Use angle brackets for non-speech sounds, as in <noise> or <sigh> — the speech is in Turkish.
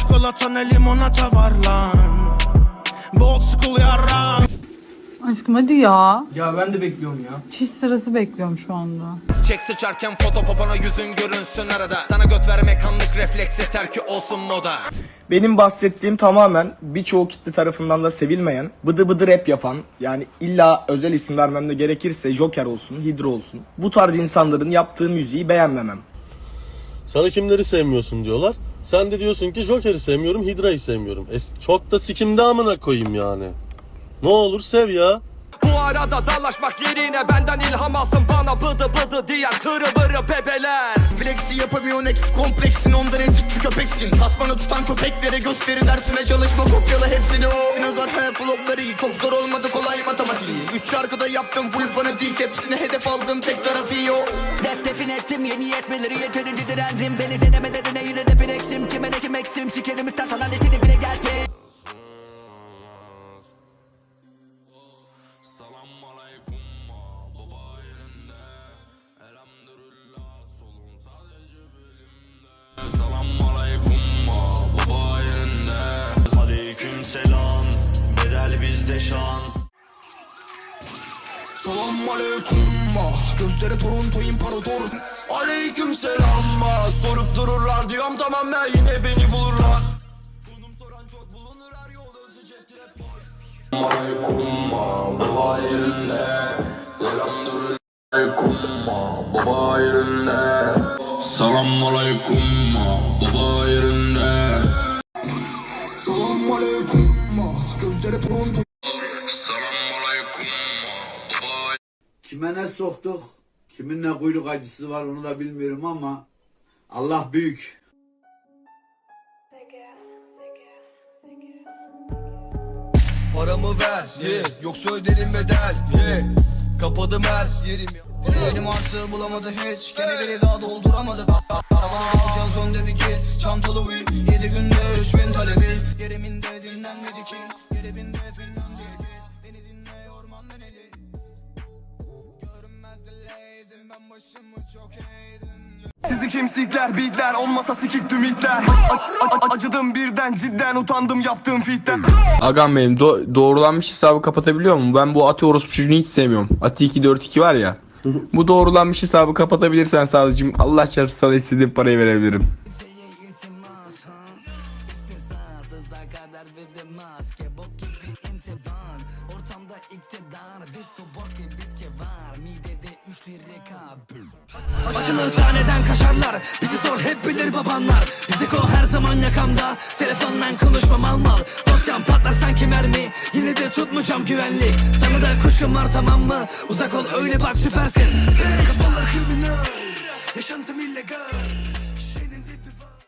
Çikolata ne limonata var lan Bu old school yaran Aşkım hadi ya. Ya ben de bekliyorum ya. Çiş sırası bekliyorum şu anda. Çek sıçarken foto popona yüzün görünsün arada Sana göt vermek anlık refleks yeter ki olsun moda Benim bahsettiğim tamamen birçoğu kitle tarafından da sevilmeyen, bıdı bıdı rap yapan, yani illa özel isim vermem de gerekirse Joker olsun, Hidro olsun. Bu tarz insanların yaptığı müziği beğenmemem. Sana kimleri sevmiyorsun diyorlar. Sen de diyorsun ki Joker'i sevmiyorum, Hydra'yı sevmiyorum. E, çok da sikimde amına koyayım yani. Ne olur sev ya. Bu arada dalaşmak yerine benden ilham alsın. Bana bıdı bıdı diyen tırı bırı bebeler. Flexi yapamıyorsun ex kompleksin. Ondan ezik bir köpeksin. Tasmanı tutan köpeklere gösteri dersine çalışma kopyala hepsini. O Dinozor hayat vlogları çok zor olmadı kolay matematiği. Üç şarkıda yaptım full fanatik hepsine hedef aldım tek tarafı yo Def defin ettim yeni yetmeleri yeterince direndim. Beni denemelerine flexim Kime ne kim eksim? Sikerim üstten falan desini bile gelsin. Aleyküm selam Bedel bizde şan Salam aleyküm Gözleri Toronto imparator Aleyküm selam Sorup dururlar diyorum tamam ya yine beni bulurlar Konum soran çok bulunur her yolda hızlıca trap var Selam aleyküm Baba yerinde Salam aleyküm Gözleri Toronto Selam aleyküm Baba Kime ne soktuk, kimin ne kuyruk acısı var onu da bilmiyorum ama Allah büyük. Paramı ver yeah. Yoksa öderim bedel yeah. Kapadım her Yerim arsı bulamadı hiç. Kendileri daha dolduramadı. Arabalı alacağız önde bir gir Çantalı will Yedi günde üç bin talebi. Yeriminde dinlenmedi ki. Yeriminde Finlandiya sizi kimsikler, beatler olmasa sikik a- Acıdım birden cidden utandım yaptığım fitten Agam benim do- doğrulanmış hesabı kapatabiliyor mu? Ben bu Ati orospu çocuğunu hiç sevmiyorum. Ati 242 var ya. <laughs> bu doğrulanmış hesabı kapatabilirsen sadece Allah çarpsın sana istediğim parayı verebilirim. Açılır sahneden kaşarlar Bizi sor hep bilir babanlar. Riziko her zaman yakamda. Telefondan konuşmam al mal. Dosyam patlar sanki mermi Yine de tutmayacağım güvenlik. Sana da kuşkum var tamam mı? Uzak ol öyle bak süpersin. Kafalar kriminal. Yaşantım